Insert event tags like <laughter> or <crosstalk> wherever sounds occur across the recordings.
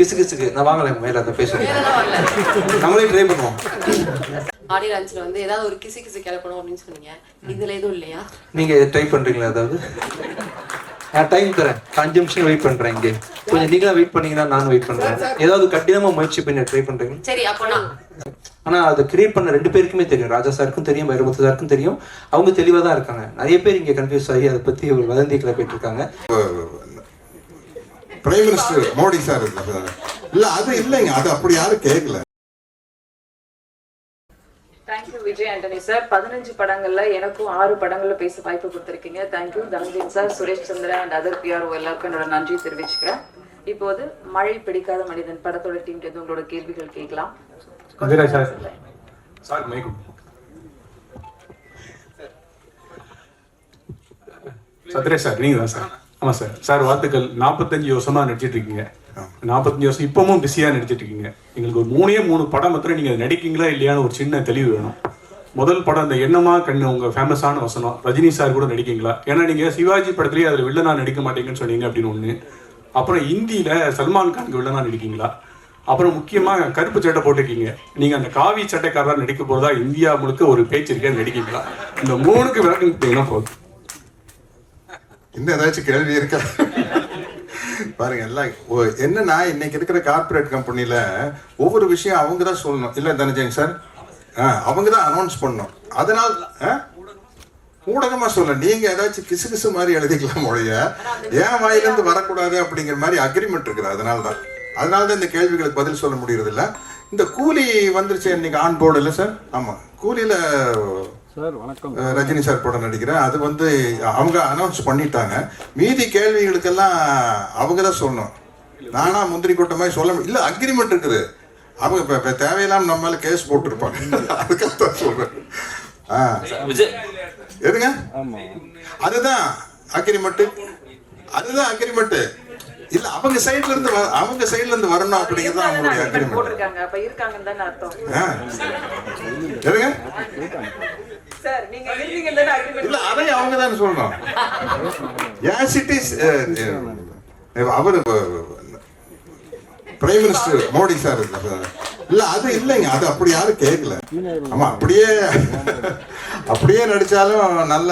கிசு கிசுக்கு. நான் வாங்கல மேல அதை பேசுறேன் நம்மளே ட்ரை பண்ணுவோம். ஆடியோ லான்ச்ல வந்து ஏதாவது ஒரு கிசு கிசு கிளப்பணும் அப்படின்னு சொன்னீங்க. இதுல எதுவும் இல்லையா? நீங்க ட்ரை பண்றீங்களா அதாவது நான் டைம் தரேன். அஞ்சு நிமிஷம் வெயிட் பண்றேன் இங்கே. கொஞ்சம் நீங்களா வெயிட் பண்ணீங்கன்னா நானும் வெயிட் பண்றேன். ஏதாவது கடினமா முயற்சி பண்ணி ட்ரை பண்றீங்க சரி அப்போ நான். ஆனா அதை கிரியேட் பண்ண ரெண்டு பேருக்குமே தெரியும். ராஜா சாருக்கும் தெரியும் வைரமுத்து சாருக்கும் தெரியும். அவங்க தெளிவா தான் இருக்காங்க. நிறைய பேர் இங்க கன்ஃபியூஸ் ஆகி அதை பத்தி ஒரு வதந்தி கிளப்பிட்டு இருக்காங்க பிரைம் மினிஸ்டர் மோடி சார் இல்ல அது இல்லைங்க. அது அப்படி யாரும் கேட்கல தேங்க்யூ விஜய் ஆண்டனி சார் பதினஞ்சு படங்கள்ல எனக்கும் ஆறு படங்கள்ல பேச வாய்ப்பு கொடுத்துருக்கீங்க. Thank you Dhananjayan sir Suresh Chandra and other PRO எல்லாருக்கும் என்னோட நன்றி தெரிவிச்சுக்கிறேன். இப்போது மழை பிடிக்காத மனிதன் படத்தோட டீம் உங்களோட கேள்விகள் கேட்கலாம். சார் சார் மைக்கு சத்ரேஷ் சார் நீங்க தான் சார் ஆமா சார். சார் வாழ்த்துக்கள். நாற்பத்தஞ்சு வருஷமா நடிச்சிட்டு இருக்கீங்க நாற்பத்தஞ்சு வருஷம் இப்பவும் பிஸியா நடிச்சிட்டு இருக்கீங்க எங்களுக்கு ஒரு மூணே மூணு படம் மாத்திரம் நீங்க நடிக்கீங்களா இல்லையான்னு ஒரு சின்ன தெளிவு வேணும். முதல் படம் இந்த எண்ணமா கண்ணு உங்க ஃபேமஸான வசனம். ரஜினி சார் கூட நடிக்கீங்களா ஏன்னா நீங்க சிவாஜி படத்துலயே அதுல வில்லனா நடிக்க மாட்டீங்கன்னு சொன்னீங்க அப்படின்னு ஒண்ணு. அப்புறம் இந்தியில சல்மான் கானுக்கு வில்லனா நடிக்கீங்களா அப்புறம் முக்கியமா கருப்பு சட்டை போட்டிருக்கீங்க. நீங்க அந்த காவி சட்டைக்காரரா நடிக்க போறதா இந்தியா முழுக்க ஒரு பேச்சு நடிக்கீங்களா இந்த மூணுக்கு விளக்கம் போதும். இன்னும் ஏதாச்சும் கேள்வி இருக்கா? பாருங்க எல்லாம் ஓ- என்னன்னா இன்னைக்கு இருக்கிற கார்ப்பரேட் கம்பெனியில ஒவ்வொரு விஷயம் அவங்க தான் சொல்லணும். இல்ல தனஜயன் சார்? அவங்க தான் அனௌன்ஸ் பண்ணணும். அதனால ஆ? ஊடகமா சொல்ல நீங்க ஏதாச்சும் கிசு கிசு மாதிரி எழுதிக்கலாம் மொழிய. ஏன் வாயிலிருந்து வரக்கூடாது அப்படிங்கிற மாதிரி அக்ரிமெண்ட் இருக்குது அதனால தான் அதனால தான் இந்த கேள்விகளுக்கு பதில் சொல்ல முடியறதில்ல. இந்த கூலி வந்துருச்சு இன்னைக்கு ஆன் போர்டு இல்லை சார்? ஆமா. கூலியில அஹ் ரஜினி சார் படம் நடிக்கிறேன். அது வந்து அவங்க அனௌன்ஸ் பண்ணிட்டாங்க. மீதி கேள்விகளுக்கெல்லாம் அவங்க தான் சொல்லணும். நானா முந்திரி கொட்ட மாதிரி சொல்ல இல்ல அக்ரிமெண்ட் இருக்குது. அவங்க இப்ப- இப்ப தேவையில்லாம நம்ம மேல கேஸ் போட்டிருப்பாங்க. அதுக்காக தான் சொல்றேன். ஆ. விஜய். எதுங்க? அதுதான் அக்ரிமெண்ட் அதுதான் அக்ரிமெண்ட் இல்ல அவங்க சைடுல இருந்து வ- அவங்க சைடுல இருந்து வரணும் அப்படிங்கிறது தான் அவங்களுடைய அக்ரிமெண்ட் போட்டிருக்காங்க. அப்ப இருக்காங்கன்னு தானே அர்த்தம். ஆ. எதுங்க? சார் நீங்க இருந்தீங்கன்னு தானே agreement <laughs> இல்ல அதை அவங்க தான் சொல்லணும். அவர் பிரைம் மினிஸ்டர் மோடி சார் இல்ல அது இல்லைங்க. அது அப்படி யாரும் கேட்கல ஆமா அப்படியே அப்படியே நடிச்சாலும் நல்ல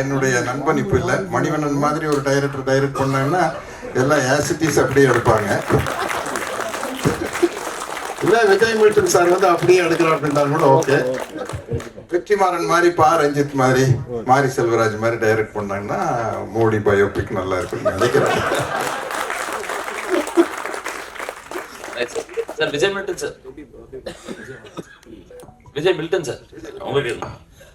என்னுடைய நண்பன் இப்ப இல்ல. மணிவண்ணன் மாதிரி ஒரு டைரக்டர் டைரக்ட் பண்ணாங்கன்னா எல்லாம் ஏசிட்டிஸ் அப்படியே எடுப்பாங்க? இல்ல விஜய் மில்டன் சார் வந்து அப்படியே எடுக்கிறோம் அப்படின்னா கூட ஓகே. வெற்றிமாறன் மாதிரி பா. ரஞ்சித் மாதிரி மாரி செல்வராஜ் மாதிரி டைரக்ட் பண்ணாங்கன்னா மோடி பயோபிக் நல்லா இருக்கும் நினைக்கிறேன். Sir Vijay Milton sir Vijay Milton sir உங்களுக்கு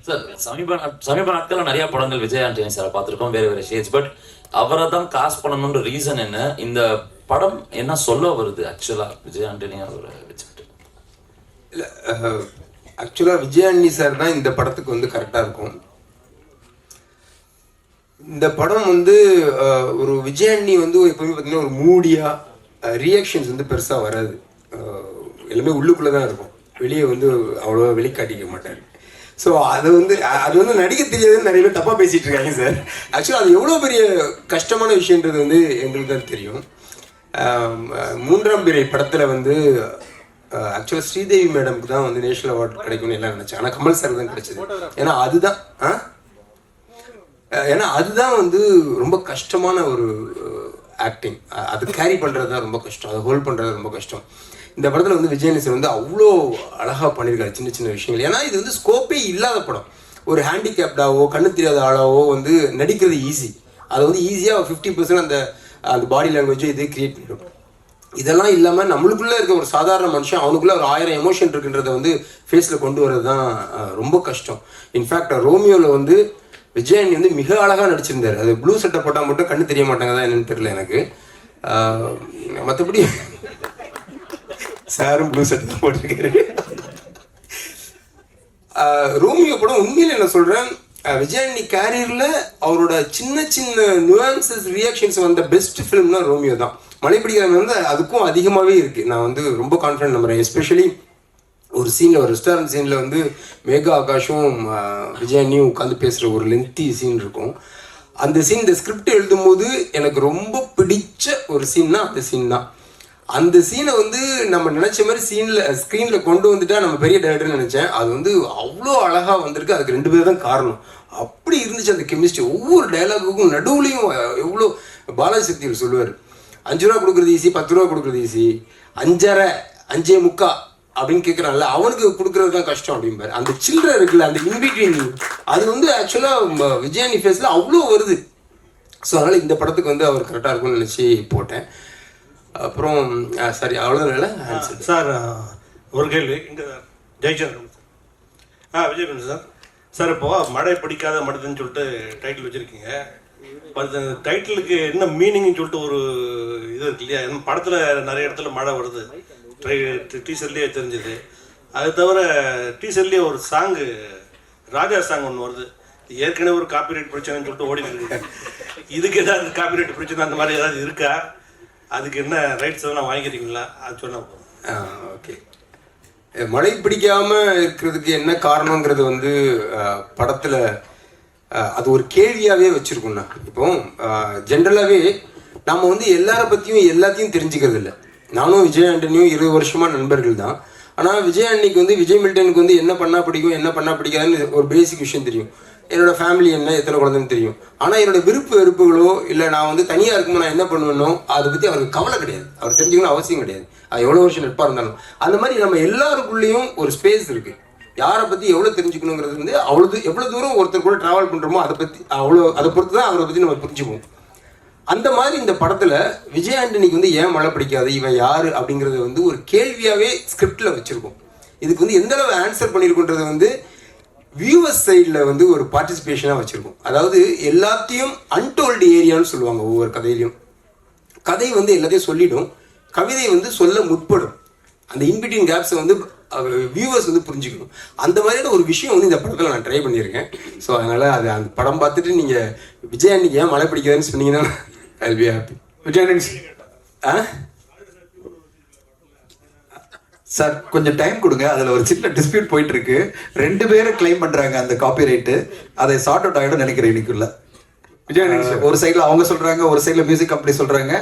சார் சமீப நாட்- சமீப நாட்கள்ல நிறைய படங்கள் விஜய் ஆண்டனி சார் பார்த்திருக்கோம் வேற வேற ஷேட்ஸ் பட் அவரை தான் காசு பண்ணணும்ன்ற ரீசன் என்ன? இந்த படம் என்ன சொல்ல வருது ஆக்சுவலா விஜய் ஆண்டனி அவரை வச்சுக்கிட்டு. இல்லை ஆக்சுவலாக விஜயாண்டி சார் தான் இந்த படத்துக்கு வந்து கரெக்டாக இருக்கும். இந்த படம் வந்து ஒரு விஜயாண்டி வந்து எப்பவுமே பார்த்தீங்கன்னா ஒரு மூடியாக ரியாக்ஷன்ஸ் வந்து பெருசாக வராது. எல்லாமே உள்ளுக்குள்ளே தான் இருக்கும். வெளியே வந்து அவ்வளோவா வெளிக்காட்டிக்க மாட்டார். ஸோ அது வந்து அது வந்து நடிக்க தெரியாதுன்னு நிறைய பேர் தப்பாக பேசிகிட்டு இருக்காங்க சார் ஆக்சுவலாக அது எவ்வளோ பெரிய கஷ்டமான விஷயன்றது வந்து எங்களுக்கு தான் தெரியும். மூன்றாம் பிறை படத்தில் வந்து ஆக்சுவலாக ஸ்ரீதேவி மேடம்க்கு தான் வந்து நேஷனல் அவார்டு கிடைக்கும்னு எல்லாம் நினச்சேன். ஆனால் கமல் சார் தான் கிடைச்சது. ஏன்னா அதுதான் ஆ? ஏன்னா அதுதான் வந்து ரொம்ப கஷ்டமான ஒரு ஆக்டிங் அது கேரி பண்ணுறது தான் ரொம்ப கஷ்டம். அதை ஹோல்ட் பண்ணுறது ரொம்ப கஷ்டம். இந்த படத்தில் வந்து விஜயனி வந்து அவ்வளோ அழகாக பண்ணியிருக்காரு சின்ன சின்ன விஷயங்கள். ஏன்னா இது வந்து ஸ்கோப்பே இல்லாத படம். ஒரு ஹேண்டிகேப்டாவோ கண்ணு தெரியாத ஆளாவோ வந்து நடிக்கிறது ஈஸி அதை வந்து ஈஸியாக ஃபிஃப்டி பர்சன்ட் அந்த அந்த பாடி லாங்குவேஜோ இது கிரியேட் பண்ணிடும். இதெல்லாம் இல்லாமல் நம்மளுக்குள்ளே இருக்க ஒரு சாதாரண மனுஷன் அவனுக்குள்ளே ஒரு ஆயிரம் எமோஷன் இருக்குன்றதை வந்து ஃபேஸில் கொண்டு வர்றது தான் ரொம்ப கஷ்டம். இன்ஃபேக்ட் ரோமியோவில் வந்து விஜயன் வந்து மிக அழகாக நடிச்சிருந்தார். அது ப்ளூ சட்டை போட்டால் மட்டும் கண்ணு தெரிய மாட்டாங்க தான் என்னன்னு தெரியல எனக்கு. மற்றபடி சாரும் ப்ளூ சட்டை தான் போட்டிருக்காரு. ரோமியோ படம் உண்மையில் என்ன சொல்கிறேன் ஆஹ் விஜயாண்டி அவரோட சின்ன சின்ன நுவான்சஸ் ரியாக்ஷன்ஸ் வந்த பெஸ்ட் ஃபிலிம்னா ரோமியோ தான் மலைப்பிடிக்காம வந்து அதுக்கும் அதிகமாகவே இருக்குது நான் வந்து ரொம்ப கான்ஃபிடன்ட் நம்புகிறேன் எஸ்பெஷலி ஒரு சீனில் ஒரு ரெஸ்டாரண்ட் சீனில் வந்து மேகா ஆகாஷும் விஜயனியும் உட்காந்து பேசுகிற ஒரு லென்த்தி சீன் இருக்கும். அந்த சீன் இந்த ஸ்கிரிப்ட் எழுதும்போது எனக்கு ரொம்ப பிடிச்ச ஒரு சீன்னா அந்த சீன் தான். அந்த சீனை வந்து நம்ம நினச்ச மாதிரி சீனில் ஸ்க்ரீனில் கொண்டு வந்துட்டா நம்ம பெரிய டேரக்டர்னு நினச்சேன். அது வந்து அவ்வளோ அழகாக வந்திருக்கு. அதுக்கு ரெண்டு பேர் தான் காரணம். அப்படி இருந்துச்சு அந்த கெமிஸ்ட்ரி ஒவ்வொரு டைலாகுக்கும் நடுவுலையும் எவ்வளோ பாலாசக்தி சொல்லுவார். அஞ்சு ரூபா கொடுக்குறது ஈஸி பத்து ரூபா கொடுக்குறது ஈஸி அஞ்சரை அஞ்சே முக்கா அப்படின்னு கேட்குறான்ல அவனுக்கு கொடுக்கறது தான் கஷ்டம் அப்படிம்பாரு அந்த சில்லறை இருக்குல்ல அந்த இன்பிட்வீன் அது வந்து ஆக்சுவலாக விஜயானி ஃபேஸில் அவ்வளோ வருது. ஸோ அதனால் இந்த படத்துக்கு வந்து அவர் கரெக்டாக இருக்கும்னு நினச்சி போட்டேன். அப்புறம் சாரி அவ்வளோதான் ஆன்சர் சார் ஒரு கேள்வி இங்கே Jayachandran uh Vijayakumar sir. Sir இப்போ மழை பிடிக்காத மடுதுன்னு சொல்லிட்டு டைட்டில் வச்சுருக்கீங்க. டைட்டிலுக்கு என்ன மீனிங்னு சொல்லிட்டு ஒரு இது இருக்கு இல்லையா? படத்தில் நிறைய இடத்துல மழை வருது. ட்ரை டீசர்லேயே தெரிஞ்சுது. அது தவிர டீசர்லேயே ஒரு சாங்கு ராஜா சாங் ஒன்று வருது. ஏற்கனவே ஒரு காப்பிரைட் பிரச்சனைன்னு சொல்லிட்டு ஓடிட்டு இருக்கு. இதுக்கு ஏதாவது காப்பிரைட் பிரச்சனை அந்த மாதிரி ஏதாவது இருக்கா? அதுக்கு என்ன ரைட்ஸ் எல்லாம் வாங்கிக்கிறீங்களா? அது சொன்னால் போதும். ஓகே மழை பிடிக்காமல் இருக்கிறதுக்கு என்ன காரணங்கிறது வந்து படத்தில் அது ஒரு கேள்வியாகவே வச்சிருக்கோம்னா இப்போ ஜென்ரலாகவே நம்ம வந்து எல்லார பற்றியும் எல்லாத்தையும் தெரிஞ்சுக்கிறது இல்லை நானும் விஜய் ஆண்டனியும் இருபது வருஷமாக நண்பர்கள் தான். ஆனால் விஜய் ஆண்டனிக்கு வந்து விஜய் மில்டனுக்கு வந்து என்ன பண்ணால் பிடிக்கும் என்ன பண்ணால் பிடிக்காதுன்னு ஒரு பேசிக் விஷயம் தெரியும். என்னோட ஃபேமிலி என்ன எத்தனை குழந்தைன்னு தெரியும். ஆனால் என்னோட விருப்பு வெறுப்புகளோ இல்லை நான் வந்து தனியாக இருக்கும்போது நான் என்ன பண்ணுவேனோ அதை பற்றி அவருக்கு கவலை கிடையாது. அவர் தெரிஞ்சுக்கணும் அவசியம் கிடையாது. அது எவ்வளோ வருஷம் நட்பாக இருந்தாலும். அந்த மாதிரி நம்ம எல்லாருக்குள்ளேயும் ஒரு ஸ்பேஸ் இருக்குது யாரை பற்றி எவ்வளோ தெரிஞ்சுக்கணுங்கிறது வந்து அவ்வளோ எவ்வளோ தூரம் ஒருத்தர் கூட ட்ராவல் பண்ணுறோமோ அதை பற்றி அவ்வளோ அதை பொறுத்து தான் அவரை பற்றி நம்ம புரிஞ்சுக்குவோம். அந்த மாதிரி இந்த படத்துல விஜய் ஆண்டனிக்கு வந்து ஏன் மழை பிடிக்காது? இவன் யாரு? அப்படிங்கறத வந்து ஒரு கேள்வியாவே ஸ்கிரிப்ட்ல வச்சிருக்கோம். இதுக்கு வந்து எந்த அளவு ஆன்சர் பண்ணியிருக்குன்றத வந்து வியூவர்ஸ் சைடில் வந்து ஒரு பார்ட்டிசிபேஷனாக வச்சுருக்கோம். அதாவது எல்லாத்தையும் அன்டோல்டு ஏரியான்னு சொல்லுவாங்க ஒவ்வொரு கதையிலையும் கதை வந்து எல்லாத்தையும் சொல்லிடும். கவிதை வந்து சொல்ல முற்படும். அந்த இன்பிட்வீன் கேப்ஸை வந்து வியூவர்ஸ் வந்து புரிஞ்சுக்கணும். அந்த மாதிரியான ஒரு விஷயம் வந்து இந்த படத்தில் நான் ட்ரை பண்ணியிருக்கேன். ஸோ அதனால் அது அந்த படம் பார்த்துட்டு நீங்கள் விஜய் அன்னைக்கு ஏன் மழை பிடிக்காதுன்னு சொன்னீங்கன்னா ஐ பி ஹாப்பி விஜயானந்த் ஆ? சார் கொஞ்சம் டைம் கொடுங்க. அதுல ஒரு சின்ன டிஸ்பியூட் போயிட்டு இருக்கு ரெண்டு பேரும் கிளைம் பண்றாங்க அந்த காப்பி அதை சார்ட் அவுட் ஆகிடும் நினைக்கிறேன் இன்னைக்குள்ள. ஒரு சைடுல அவங்க சொல்றாங்க ஒரு சைடுல மியூசிக் கம்பெனி சொல்றாங்க.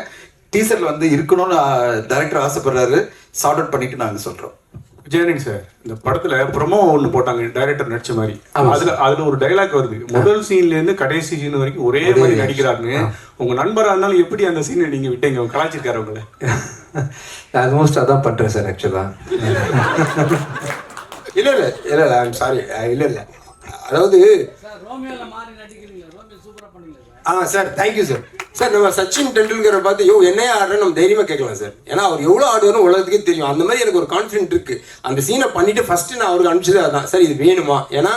டீசர்ல வந்து இருக்கணும்னு டைரக்டர் ஆசைப்படுறாரு. சார்ட் அவுட் பண்ணிட்டு நாங்க சொல்றோம். விஜயானந்த் சார். இந்த படத்துல ப்ரொமோ ஒண்ணு போட்டாங்க டைரக்டர் நடிச்ச மாதிரி. அதுல அதுல ஒரு டைலாக் வருது. முதல் சீன்ல இருந்து கடைசி சீன் வரைக்கும் ஒரே மாதிரி நடிக்கிறாருன்னு உங்க நண்பரா இருந்தாலும் எப்படி அந்த சீனை நீங்க விட்டீங்க? அவங்க கலாச்சிருக்காரு உங்களை. <laughs> ஆல்மோஸ்ட் அதான் பண்றேன் சார் ஆக்சுவலா இல்லை இல்லை. இல்லை இல்லை சாரி இல்லை இல்லை. அதாவது ஆ sir thank you sir sir நம்ம சச்சின் டெண்டுல்கரை பார்த்து யோ என்னையா ஆடுறேன் நம்ம தைரியமாக கேட்கலாம் சார். ஏன்னா அவர் எவ்வளோ ஆடுவார்னு உலகத்துக்கே தெரியும். அந்த மாதிரி எனக்கு ஒரு கான்ஃபிடென்ட் இருக்குது அந்த சீனை பண்ணிவிட்டு ஃபஸ்ட்டு நான் அவருக்கு அனுப்பிச்சது அதான். சார் இது வேணுமா? ஏன்னா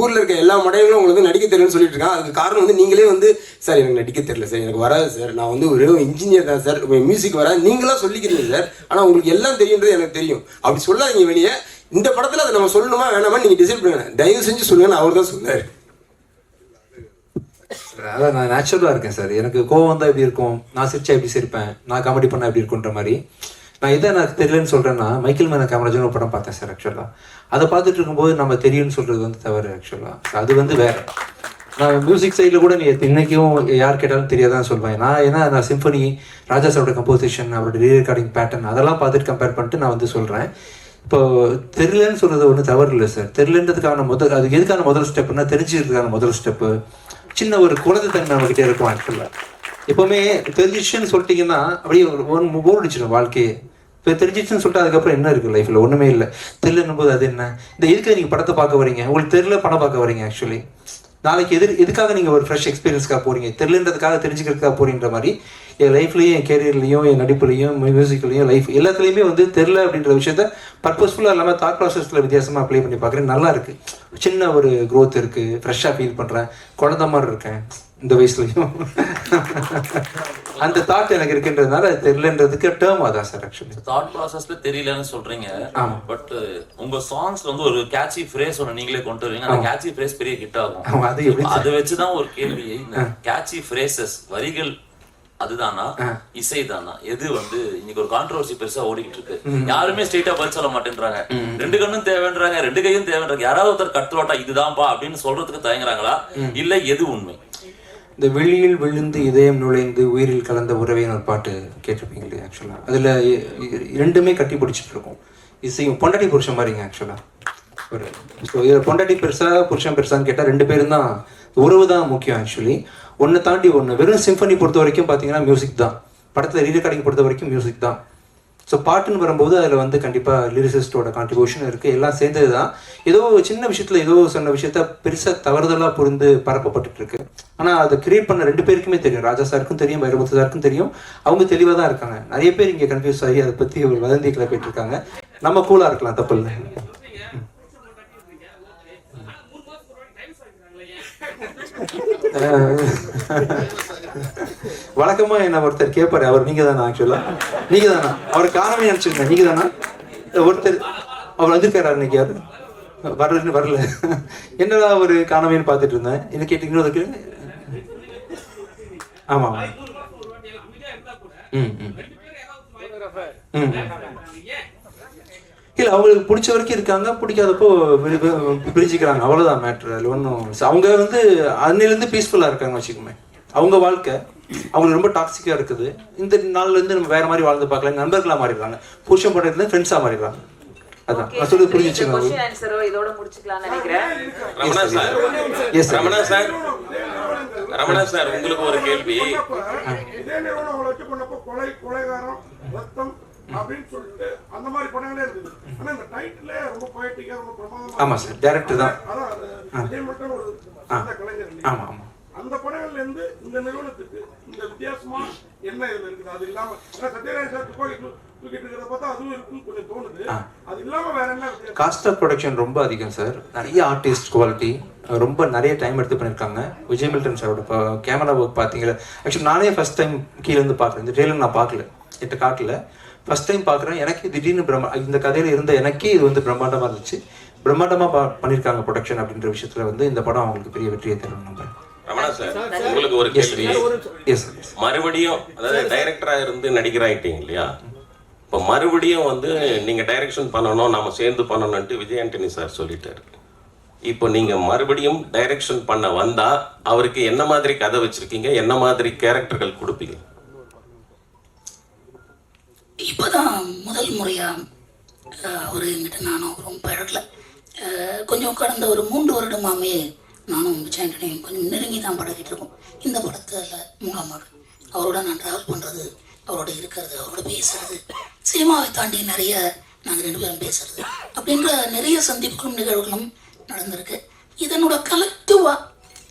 ஊரில் இருக்க எல்லா மடையிலும் உங்களுக்கு நடிக்க தெரியலன்னு சொல்லிட்டு இருக்கான் அதுக்கு காரணம் வந்து நீங்களே வந்து சார் எனக்கு நடிக்க தெரியல சார். எனக்கு வராது சார். நான் வந்து ஒரு இன்ஜினியர் தான் சார். மியூசிக் வராது. நீங்களாம் சொல்லிக்கிறீங்க சார். ஆனால் உங்களுக்கு எல்லாம் தெரியுன்றது எனக்கு தெரியும். அப்படி சொல்லாதீங்க வெளியே. இந்த படத்தில் அதை நம்ம சொல்லணுமா வேணாமா நீங்கள் டிசைட் பண்ணுங்க. தயவு செஞ்சு சொல்லுங்கன்னு அவர் தான் சொன்னார். அதான் நான் நேச்சுரலாக இருக்கேன் சார் எனக்கு கோவம் வந்தால் எப்படி இருக்கும்? நான் சிரிச்சா எப்படி சிரிப்பேன்? நான் காமெடி பண்ணால் எப்படி இருக்குன்ற மாதிரி. நான் இதை எனக்கு தெரியலன்னு சொல்கிறேன்னா மைக்கேல் மேன காமராஜன் ஒரு படம் பார்த்தேன் சார் ஆக்சுவலாக அதை பார்த்துட்டு இருக்கும்போது நம்ம தெரியும்னு சொல்கிறது வந்து தவறு ஆக்சுவலாக அது வந்து வேற. நான் மியூசிக் சைடில் கூட நீ இன்னைக்கும் யார் கேட்டாலும் தெரியாதான் சொல்வேன். நான் ஏன்னா நான் சிம்பனி ராஜா சாரோட கம்போசிஷன் அவரோட ரீ ரெக்கார்டிங் பேட்டர்ன் அதெல்லாம் பார்த்துட்டு கம்பேர் பண்ணிட்டு நான் வந்து சொல்கிறேன் இப்போ தெரியலன்னு சொல்கிறது ஒன்றும் தவறு இல்லை சார் தெரியலன்றதுக்கான முதல் அது எதுக்கான முதல் ஸ்டெப்னா தெரிஞ்சுக்கிறதுக்கான முதல் ஸ்டெப்பு சின்ன ஒரு குழந்தைத்தன்மை நம்ம கிட்டே இருக்கும் ஆக்சுவலாக எப்பவுமே தெரிஞ்சிச்சுன்னு சொல்லிட்டீங்கன்னா அப்படியே ஒரு ஒன் போர் அடிச்சிடும் வாழ்க்கையே. இப்போ தெரிஞ்சிச்சுன்னு சொல்லிட்டு அதுக்கப்புறம் என்ன இருக்குது லைஃப்பில் ஒன்றுமே இல்லை. தெரியலன்னும் போது அது என்ன? இந்த எதுக்கு நீங்கள் படத்தை பார்க்க வரீங்க உங்களுக்கு தெரியல படம் பார்க்க வரீங்க ஆக்சுவலி நாளைக்கு எது எதுக்காக நீங்கள் ஒரு ஃப்ரெஷ் எக்ஸ்பீரியன்ஸ்க்காக போகிறீங்க தெரியலன்றதுக்காக தெரிஞ்சுக்கிறதுக்காக போறீன்ற மாதிரி என் லைஃப்லயும் என் கேரியர்லையும் என் நடிப்புலையும் மியூசிக்லையும் லைஃப் எல்லாத்துலேயுமே வந்து தெரில அப்படின்ற விஷயத்த பர்பஸ்ஃபுல்லாக இல்லாமல் தாட் ப்ராசஸில் வித்தியாசமாக அப்ளை பண்ணி பார்க்குறேன். நல்லா இருக்கு. சின்ன ஒரு growth இருக்கு. ஃப்ரெஷ்ஷாக ஃபீல் பண்ணுறேன் குழந்த மாதிரி இருக்கேன். இந்த வயசுலையும். அந்த தாட் எனக்கு இருக்குன்றதுனால அது தெரியலன்றதுக்கு டேர்ம் அதான் சார் ஆக்சுவலி தாட் ப்ராசஸ்ல தெரியலன்னு சொல்றீங்க. பட் உங்க சாங்ஸ்ல வந்து ஒரு கேட்சி ஃப்ரேஸ் ஒன்று நீங்களே கொண்டு வருவீங்க அந்த கேட்சி ஃப்ரேஸ் பெரிய ஹிட் ஆகும். அது வச்சுதான் ஒரு கேள்வி. இந்த கேட்சி ஃப்ரேசஸ் வரிகள் அதுதானா? இசைதானா? எது வந்து இன்னைக்கு ஒரு கான்ட்ரவர்சி பெருசா ஓடிக்கிட்டு இருக்கு யாருமே ஸ்ட்ரெயிட்டா பதில் சொல்ல மாட்டேன்றாங்க. ரெண்டு கண்ணும் தேவைன்றாங்க ரெண்டு கையும் தேவைன்றாங்க. யாராவது ஒருத்தர் கட்டுரோட்டா இதுதான்ப்பா அப்படின்னு சொல்றதுக்கு தயங்குறாங்களா? இல்ல எது உண்மை? இந்த வெளியில் விழுந்து இதயம் நுழைந்து உயிரில் கலந்த உறவைன்னு ஒரு பாட்டு கேட்டிருப்பீங்க இல்லையா ஆக்சுவலாக அதில் ரெண்டுமே கட்டி பிடிச்சிட்டு இருக்கும் இசையும் பொண்டாட்டி புருஷன் மாதிரிங்க ஆக்சுவலாக ஒரு ஸோ பொண்டாட்டி பெருசா புருஷன் பெருசான்னு கேட்டால் ரெண்டு பேரும் தான். உறவு தான் முக்கியம் ஆக்சுவலி ஒன்றை தாண்டி ஒன்று வெறும் சிம்பனி பொறுத்த வரைக்கும் பார்த்தீங்கன்னா மியூசிக் தான். படத்தில் ரீரெக்கார்டிங் பொறுத்த வரைக்கும் மியூசிக் தான். ஸோ பாட்டுன்னு வரும்போது அதில் வந்து கண்டிப்பாக லிரிசிஸ்டோட கான்ட்ரிபியூஷன் இருக்குது எல்லாம் சேர்ந்தது தான் ஏதோ சின்ன விஷயத்தில் ஏதோ சொன்ன விஷயத்த பெருசாக தவறுதலாக புரிந்து பரப்பப்பட்டுட்டு இருக்கு ஆனால் அதை கிரியேட் பண்ண ரெண்டு பேருக்குமே தெரியும். ராஜா சாருக்கும் தெரியும் வைரமுத்து சாருக்கும் தெரியும். அவங்க தெளிவாக தான் இருக்காங்க. நிறைய பேர் இங்கே கன்ஃபியூஸ் ஆகி அதை பற்றி ஒரு வதந்திகளை போயிட்டு இருக்காங்க நம்ம கூலாக இருக்கலாம் தப்பு இல்லை. <laughs> வழக்கமா என்ன ஒருத்தர் கேட்பாரு அவர் நீங்க தானா ஆக்சுவலா நீங்க தானா அவர் காணவே நினைச்சிருந்தேன் நீங்க தானா ஒருத்தர் அவர் வந்திருக்காரு இன்னைக்கு யாரு? வரலன்னு வரல. என்னடா ஒரு காணவேன்னு பார்த்துட்டு இருந்தேன் என்ன கேட்டீங்கன்னா அதுக்கு? ஆமா ஆமா. ம். ம் ம். இல்ல அவங்களுக்கு பிடிச்ச வரைக்கும் இருக்காங்க பிடிக்காதப்போ பிரி- பிரி- பிரிஞ்சுக்கிறாங்க. அவ்வளவுதான் மேட்ரு அதில் ஒன்றும் அவங்க வந்து அன்னிலேருந்து பீஸ்ஃபுல்லாக இருக்காங்க வச்சுக்கோமே. அவங்க வாழ்க்கை அவங்களுக்கு ரொம்ப டாக்ஸிக்காக இருக்குது. இந்த நாள்ல இருந்து நம்ம வேற மாதிரி வாழ்ந்து பார்க்கலாம். நண்பர்களாக மாறிடுறாங்க. புருஷன் பண்றது ஃப்ரெண்ட்ஸாக மாறிடுறாங்க. அதான். நான் சொல்லி இதோட நினைக்கிறேன். Ramana sir. Yes Ramana sir. Ramana sir உங்களுக்கு ஒரு கேள்வி. அப்படின்னு சொல்லிட்டு அந்த மாதிரி படங்களே இருந்தது ஆனா இந்த டைட்டிலே ரொம்ப பொயட்டிக்கா ரொம்ப பிரமாதமா ஆமா சார் டேரக்டர் தான். அதான் அது விஜய் மட்டும் ஒரு சிறந்த கலைஞர்? ஆமா ஆமா. அந்த படங்கள்ல இருந்து இந்த நிறுவனத்துக்கு இந்த வித்தியாசமா என்ன இதுல இருக்குது? அது இல்லாம ஏன்னா சத்யராஜ் சார் துப்பாக்கி தூக்கிட்டு இருக்கிறத பார்த்தா அதுவும் இருக்குன்னு கொஞ்சம் தோணுது. அது இல்லாம வேற என்ன வித்தியாசம்? காஸ்ட் ஆஃப் ப்ரொடக்ஷன் ரொம்ப அதிகம் சார் நிறைய ஆர்டிஸ்ட் குவாலிட்டி ரொம்ப நிறைய டைம் எடுத்து பண்ணியிருக்காங்க. விஜய் மில்டன் சாரோட கேமரா ஒர்க் பார்த்தீங்களா? ஆக்சுவலி நானே ஃபர்ஸ்ட் டைம் கீழே இருந்து பார்க்குறேன் இந்த ட்ரெயிலர் நான் பார்க்கல. என்கிட்ட காட்டல. ஃபர்ஸ்ட் டைம் பார்க்குறேன் எனக்கு திடீர்னு பிரம்மா இந்த கதையில் இருந்த எனக்கே இது வந்து பிரம்மாண்டமாக இருந்துச்சு. பிரம்மாண்டமாக பா பண்ணியிருக்காங்க ப்ரொடக்ஷன் அப்படின்ற விஷயத்தில் வந்து இந்த படம் அவங்களுக்கு பெரிய வெற்றியை தரும் நம்புறேன் ரமணா சார் உங்களுக்கு ஒரு கேள்வி. மறுபடியும் அதாவது டைரக்டரா இருந்து நடிகராயிட்டீங்க இல்லையா? இப்போ மறுபடியும் வந்து நீங்க டைரக்ஷன் பண்ணணும் நாம சேர்ந்து பண்ணணும்ட்டு விஜய் ஆண்டனி சார் சொல்லிட்டாரு. இப்போ நீங்க மறுபடியும் டைரக்ஷன் பண்ண வந்தா அவருக்கு என்ன மாதிரி கதை வச்சிருக்கீங்க? என்ன மாதிரி கேரக்டர்கள் கொடுப்பீங்க? இப்போதான் முதல் முறையாக அவர் எங்கிட்ட நானும் ரொம்ப பழகலை கொஞ்சம் கடந்த ஒரு மூன்று வருடமாமே நானும் விஜய் கொஞ்சம் நெருங்கி தான் பழகிட்டு இருக்கோம். இந்த படத்தில் மூலமாக அவரோட நான் ட்ராவல் பண்ணுறது அவரோட இருக்கிறது அவரோட பேசுறது சினிமாவை தாண்டி நிறைய நாங்கள் ரெண்டு பேரும் பேசுறது அப்படின்ற நிறைய சந்திப்புகளும் நிகழ்வுகளும் நடந்திருக்கு. இதனோட கலெக்டிவாக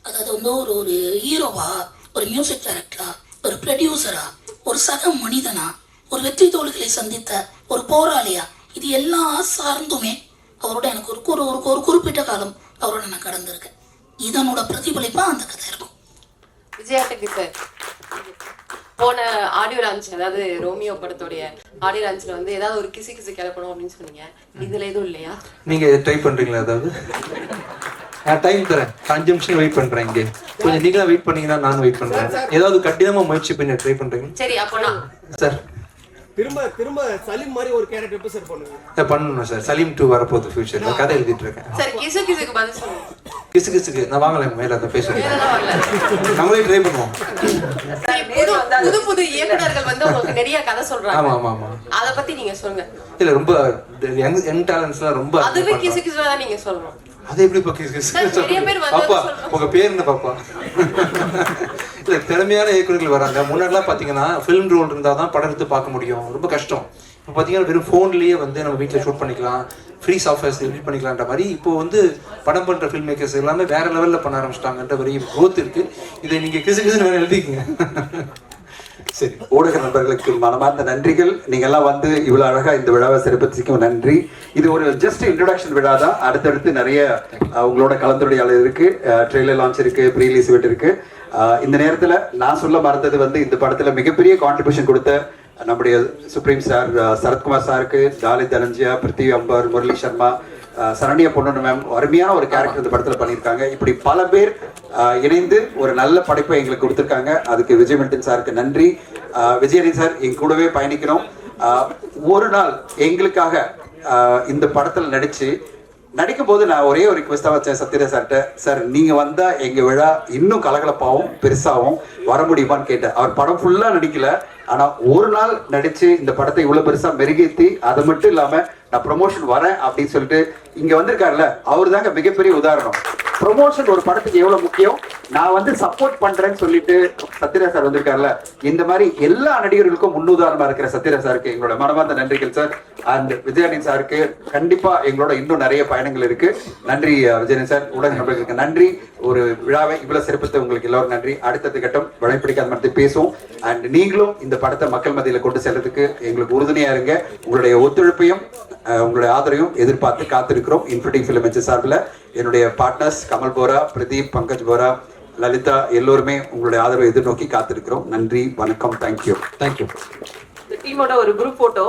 அதாவது வந்து ஒரு ஒரு ஹீரோவா ஒரு மியூசிக் டைரக்டரா ஒரு ப்ரொடியூசரா ஒரு சக மனிதனா ஒரு வெற்றி தோல்விகளை சந்தித்த ஒரு போராளியா? இது எல்லாம் சார்ந்துமே அவரோட எனக்கு ஒரு ஒரு ஒரு- ஒரு குறிப்பிட்ட காலம் அவரோட நான் கடந்திருக்கேன். இதனோட பிரதிபலிப்பா அந்த கதை இருக்கும். விஜய் ஆண்டனி சார் போன ஆடியோ லான்ச் அதாவது ரோமியோ படத்துடைய ஆடியோ லான்ச்ல வந்து ஏதாவது ஒரு கிசு கிசு கிளப்பணும் அப்படின்னு சொன்னீங்க. இதுல எதுவும் இல்லையா? நீங்க ட்ரை பண்றீங்களா ஏதாவது நான் டைம் தரேன். அஞ்சு நிமிஷம் வெயிட் பண்றேன் இங்கே. கொஞ்சம் நீங்களா வெயிட் பண்ணீங்கன்னா நான் வெயிட் பண்றேன். ஏதாவது கடினமா முயற்சி பண்ணி ட்ரை பண்றீங்க சரி அப்போ நான் சார் திரும்ப திரும்ப சலீம் மாதிரி ஒரு கேரக்டர் எப்போ சார் பண்ணுவீங்க பண்ணணும் சார். சலீம் டூ வரப்போகுது ஃபியூச்சர்ல கதை எழுதிட்டு இருக்கேன் சார் கிசு கிசுக்கு பதில் சொல்லுங்க. கிசு கிசுக்கு. நான் வாங்கல மேல அதை பேசுறேன் நம்மளே ட்ரை பண்ணுவோம். புது புது புது இயக்குனர்கள் வந்து உங்களுக்கு நிறைய கதை ஆமா சொல்றாங்க. ஆமா ஆமா அத பத்தி நீங்க சொல்லுங்க. இல்ல ரொம்ப யங் யங் டேலண்ட்ஸ்லாம் ரொம்ப அதுவே கிசு. கிசுவா தான் நீங்க சொல்லணும். அது எப்படி பாப்பா சொல்றாங்க. உங்க பேர் என்ன பாப்பா? திறமையான இயக்குநர்கள் வராங்க. முன்னாடிலாம் பார்த்தீங்கன்னா ஃபிலிம் ரோல் இருந்தால் தான் படம் எடுத்து பார்க்க முடியும். ரொம்ப கஷ்டம். இப்போ பார்த்தீங்கன்னா வெறும் ஃபோன்லேயே வந்து நம்ம வீட்டில் ஷூட் பண்ணிக்கலாம். ஃப்ரீ சாஃப்ட்வேர்ஸ் எடிட் பண்ணிக்கலான்ற மாதிரி இப்போ வந்து படம் பண்ணுற ஃபில்ம் மேக்கர்ஸ் எல்லாமே வேறு லெவலில் பண்ண ஆரம்பிச்சிட்டாங்கன்ற பெரிய க்ரோத் இருக்குது இதை நீங்கள் கிசு கிசுன்னு வேறு எழுதிக்கங்க. சரி ஊடக நண்பர்களுக்கு மனமார்ந்த நன்றிகள். நீங்க எல்லாம் வந்து இவ்வளவு அழகா இந்த விழாவை சிறப்பிச்சிக்கும் நன்றி. இது ஒரு ஜஸ்ட் இன்ட்ரோடக்ஷன் விழா தான். அடுத்தடுத்து நிறைய உங்களோட கலந்துரையாடல் இருக்கு. ட்ரெய்லர் லான்ச் இருக்கு ப்ரீலீஸ் ரிலீஸ் இருக்கு. அஹ், இந்த நேரத்துல நான் சொல்ல மறந்தது வந்து இந்த படத்துல மிகப்பெரிய கான்ட்ரிபியூஷன் கொடுத்த நம்முடைய சுப்ரீம் சார் சரத்குமார் சாருக்கு டாலி தனஞ்சியா பிருத்திவி அம்பர் முரளி சர்மா சரண்யா பொண்ணு மேம் அருமையான ஒரு கேரக்டர் இந்த படத்துல பண்ணியிருக்காங்க. இப்படி பல பேர் இணைந்து ஒரு நல்ல படைப்பை எங்களுக்கு கொடுத்துருக்காங்க. அதுக்கு விஜய் மில்டன் சாருக்கு நன்றி. விஜயனி சார் எங்க கூடவே பயணிக்கிறோம். ஒரு நாள் எங்களுக்காக இந்த படத்துல நடிச்சு நடிக்கும் போது நான் ஒரே ஒரு ரிக்வெஸ்டா வச்சேன் சத்யரா சார்கிட்ட. சார் நீங்க வந்தா எங்க விழா இன்னும் கலகலப்பாவும் பெருசாகவும் வர முடியுமான்னு கேட்டேன். அவர் படம் ஃபுல்லா நடிக்கல. ஆனா ஒரு நாள் நடிச்சு இந்த படத்தை இவ்வளவு பெருசா மெருகேத்தி அது மட்டும் இல்லாம நான் ப்ரொமோஷன் வரேன் அப்படின்னு சொல்லிட்டு இங்க வந்திருக்காருல்ல அவர் தாங்க மிகப்பெரிய உதாரணம். ப்ரொமோஷன் ஒரு படத்துக்கு எவ்வளவு முக்கியம்? நான் வந்து சப்போர்ட் பண்றேன்னு சொல்லிட்டு சத்யராஜ் சார் வந்திருக்காருல்ல இந்த மாதிரி எல்லா நடிகர்களுக்கும் முன்னுதாரணமா இருக்கிற சத்யராஜ் சாருக்கு எங்களோட மனமார்ந்த நன்றிகள் சார். அண்ட் விஜயானி சாருக்கு கண்டிப்பா எங்களோட இன்னும் நிறைய பயணங்கள் இருக்கு. நன்றி அஹ், சார். ஊடக நண்பர்களுக்கு நன்றி. ஒரு விழாவை இவ்வளவு சிறப்பித்த உங்களுக்கு எல்லாரும் நன்றி. அடுத்தது கட்டம் வழிப்பிடிக்காத மாதிரி பேசுவோம். அண்ட் நீங்களும் இந்த படத்தை மக்கள் மத்தியில கொண்டு செல்றதுக்கு எங்களுக்கு உறுதுணையா இருங்க. உங்களுடைய ஒத்துழைப்பையும் உங்களுடைய ஆதரவையும் எதிர்பார்த்து காத்திருக்கிறோம். இன்ஃபினிட்டி ஃபிலிம் சார்பில் என்னுடைய பார்ட்னர்ஸ் கமல் போரா பிரதீப் பங்கஜ் போரா லலிதா எல்லோருமே உங்களுடைய ஆதரவை எதிர்நோக்கி காத்திருக்கிறோம். நன்றி வணக்கம் தேங்க்யூ தேங்க்யூ டீமோட ஒரு குரூப் போட்டோ